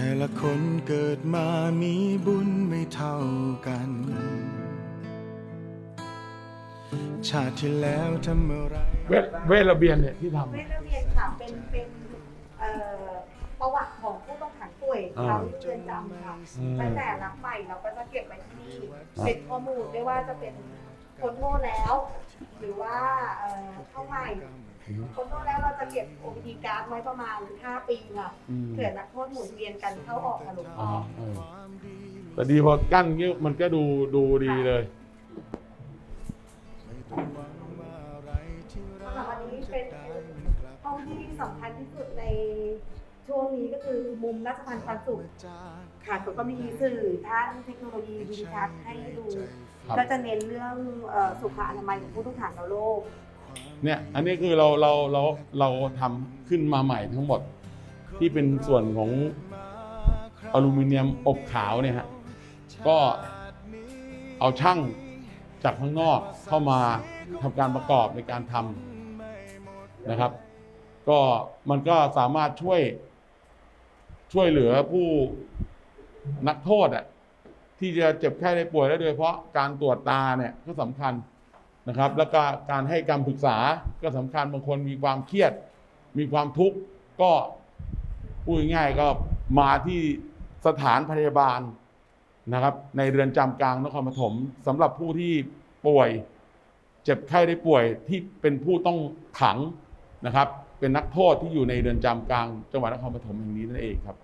แต่ละคนเกิดมามีบุญไม่เท่ากัน ชาติที่แล้วทำอะไร เวทเวทระเบียนเนี่ยที่ทำเวทระเบียนค่ะ เป็น เป็นเอ่อประวัติของผู้ต้องขังป่วยอ่าเราเรือนจำค่ะอืม ตั้งแต่รับใหม่เราก็จะเก็บไว้ที่นี่เป็นข้อมูลไม่ว่าจะเป็นพ้นโทษแล้ว หรือว่าเอ่อเข้าใหม่ พ้นโทษแล้วเราจะเก็บ OPD การ์ดไว้ประมาณ 5 ปีค่ะอืม เผื่อนักโทษหมุนเวียนกันเข้าออกค่ะหลวงพ่อ่าอเออแต่ดีพอกั้นเงี้ยมันก็ดูดูดีเลย สำหรับวันนี้เป็นห้องที่สำคัญที่สุดในช่วงนี้ก็คือมุมราชพันธ์ปันสุขค่ะก็มีสื่อท่านเทคโนโลยีดิจิทัลให้ดู ครับ ก็จะเน้นเรื่องเอ่อสุขอนามัยของผู้ต้องขังในโลก เนี่ยอันนี้คือเราเราเราเราทำขึ้นมาใหม่ทั้งหมด ที่เป็นส่วนของอลูมิเนียมอบขาวเนี่ยฮะก็เอาช่างจากข้างนอกเข้ามาทำการประกอบในการทำนะครับ ก็มันก็สามารถช่วยช่วยเหลือผู้นักโทษอะที่จะเจ็บแค่ได้ป่วยและโดยเฉพาะการตรวจตาเนี่ยก็สำคัญ นะครับ แล้วก็การให้การปรึกษาก็สำคัญบางคนมีความเครียด มีความทุกข์ก็พูดง่ายก็มาที่สถานพยาบาลนะครับ ในเรือนจำกลางนครปฐมสำหรับผู้ที่ป่วย เจ็บไข้ได้ป่วยที่เป็นผู้ต้องขังนะครับ เป็นนักโทษที่อยู่ในเรือนจำกลางจังหวัดนครปฐมแห่งนี้นั่นเองครับ